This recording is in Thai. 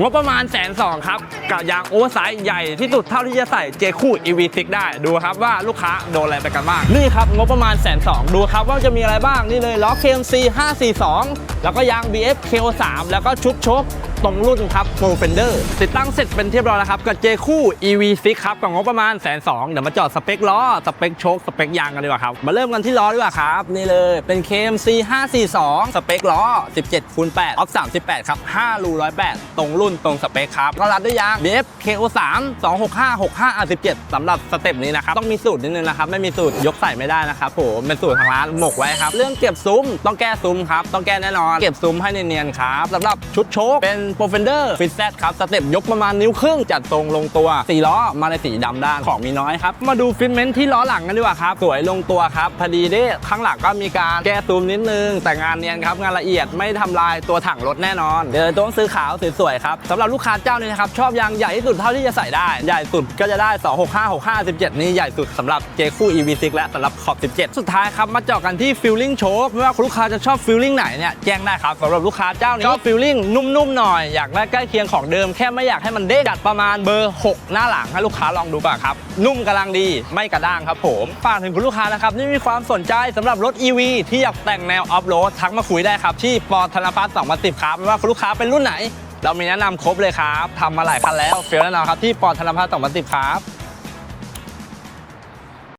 งบประมาณแสนสองครับ กับยางโอเวอร์ไซส์ใหญ่ที่สุดเท่าที่จะใส่เจคู่ EV6 ได้ดูครับว่าลูกค้าโดนอะไรไปกันบ้าง นี่ครับงบประมาณแสนสองดูครับว่าจะมีอะไรบ้างนี่เลยล้อ KMC 542 แล้วก็ยาง BF KO3 แล้วก็ชุดชก ตรงรุ่นครับ Pro Fender ติดตั้งเสร็จเป็นที่เรียบร้อยแล้วครับ กับเจคู่ EV6 ครับกับงบประมาณแสนสองเดี๋ยวมาเจอดสเปคล้อ สเปคโชคสเปคยางกันดีกว่าครับ มาเริ่มกันที่ล้อดีกว่าครับ นี่เลยเป็น KMC 542 สเปคล้อ 17คูณ8ออฟ38 ครับ 5 รู 108 ตรงรุ่นตรงสเปคครับ ก็รัดด้วยยาง BF KO3 265 65 R17 สำหรับสเต็ปนี้นะครับ ต้องมีสูตรนิดนึงนะครับ ไม่มีสูตรยกใส่ไม่ได้นะครับผมเป็นสูตรทางร้านหมกไว้ครับเรื่องเก็บซุ้มต้องแก้ซุ้มครับต้องแก้แน่นอนเก็บซุ้มให้เนียนๆครับสำหรับชุดโชคเป็น p r o f e n d e r f i t z ครับสเต็ปยกประมาณนิ้วครึ่งจัดทรงลงตัวสี่ล้อมาในสีดำด้านของมีน้อยครับมาดูฟิตเมนต์ที่ล้อหลังกันดีกว่าครับสวยลงตัวครับพอดีเด้ข้างหลังก็มีการแก้ซูมนิดนึง แต่งานเนียนครับงานละเอียดไม่ทำลายตัวถังรถแน่นอนเดี๋ยวต้องซื้อขาวสวยๆครับสำหรับลูกค้าเจ้านี้นะครับชอบยางใหญ่ที่สุดเท่าที่จะใส่ได้ใหญ่สุดก็จะได้ 265 65 17 นี่ใหญ่สุดสำหรับเจคู่ EV6 และสำหรับขอบ 17 สุดท้ายครับมาเจาะกันที่ฟิลลิ่งโชคไม่ว่าลูกค้าจะชอบฟิลลิ่งไหนเนี่ยแจ้งได้ครับสำหรับลูกค้าเจ้านี้ชอบฟิลลิ่งนุ่มๆหน่อยอยากได้ใกล้เคียงของเดิมแค่ไม่อยากให้มันเด้งจัดประมาณเบอร์ 6 หน้าหลังให้ลูกค้าลองดูป่ะครับ นุ่มกำลังดีไม่กระด้างครับผมฝากถึงคุณลูกค้านะครับที่มีความสนใจสำหรับรถ EV ที่อยากแต่งแนวออฟโรดทักมาคุยได้ครับ ที่ปอธนพัฒน์210 ครับไม่ว่าคุณลูกค้าเป็นรุ่นไหน เรามีแนะนำครบเลยครับทำมาหลายคันแล้วเฟี้ยวแน่นอนครับที่ปอธนพัฒน์210 ครับ